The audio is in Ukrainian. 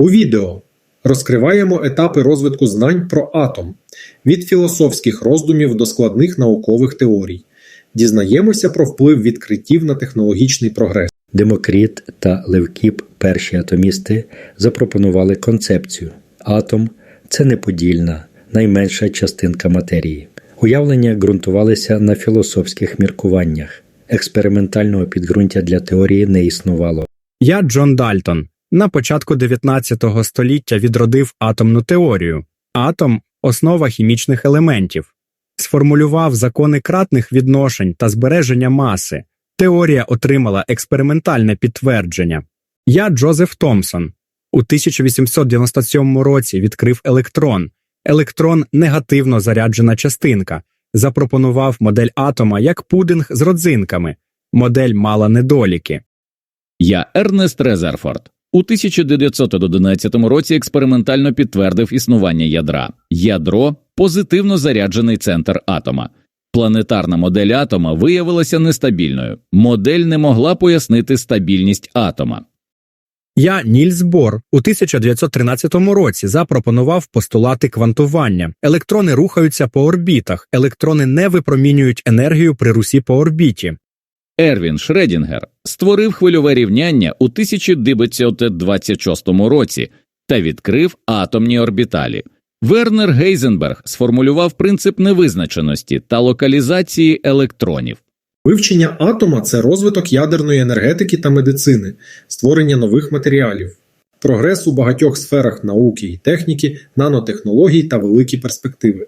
У відео розкриваємо етапи розвитку знань про атом від філософських роздумів до складних наукових теорій. Дізнаємося про вплив відкриттів на технологічний прогрес. Демокріт та Левкіп, перші атомісти, запропонували концепцію: атом це неподільна, найменша частинка матерії. Уявлення ґрунтувалися на філософських міркуваннях. Експериментального підґрунтя для теорії не існувало. Я Джон Дальтон. На початку 19 століття відродив атомну теорію. Атом основа хімічних елементів. Сформулював закони кратних відношень та збереження маси. Теорія отримала експериментальне підтвердження. Я Джозеф Томпсон. У 1897 році відкрив електрон. Електрон негативно заряджена частинка. Запропонував модель атома як пудинг з родзинками. Модель мала недоліки. Я Ернест Резерфорд. У 1911 році експериментально підтвердив існування ядра. Ядро позитивно заряджений центр атома. Планетарна модель атома виявилася нестабільною. Модель не могла пояснити стабільність атома. Я Нільс Бор у 1913 році запропонував постулати квантування. Електрони рухаються по орбітах, електрони не випромінюють енергію при русі по орбіті. Ервін Шредінгер створив хвильове рівняння у 1926 році та відкрив атомні орбіталі. Вернер Гейзенберг сформулював принцип невизначеності та локалізації електронів. Вивчення атома це розвиток ядерної енергетики та медицини, створення нових матеріалів, прогрес у багатьох сферах науки і техніки, нанотехнологій та великі перспективи.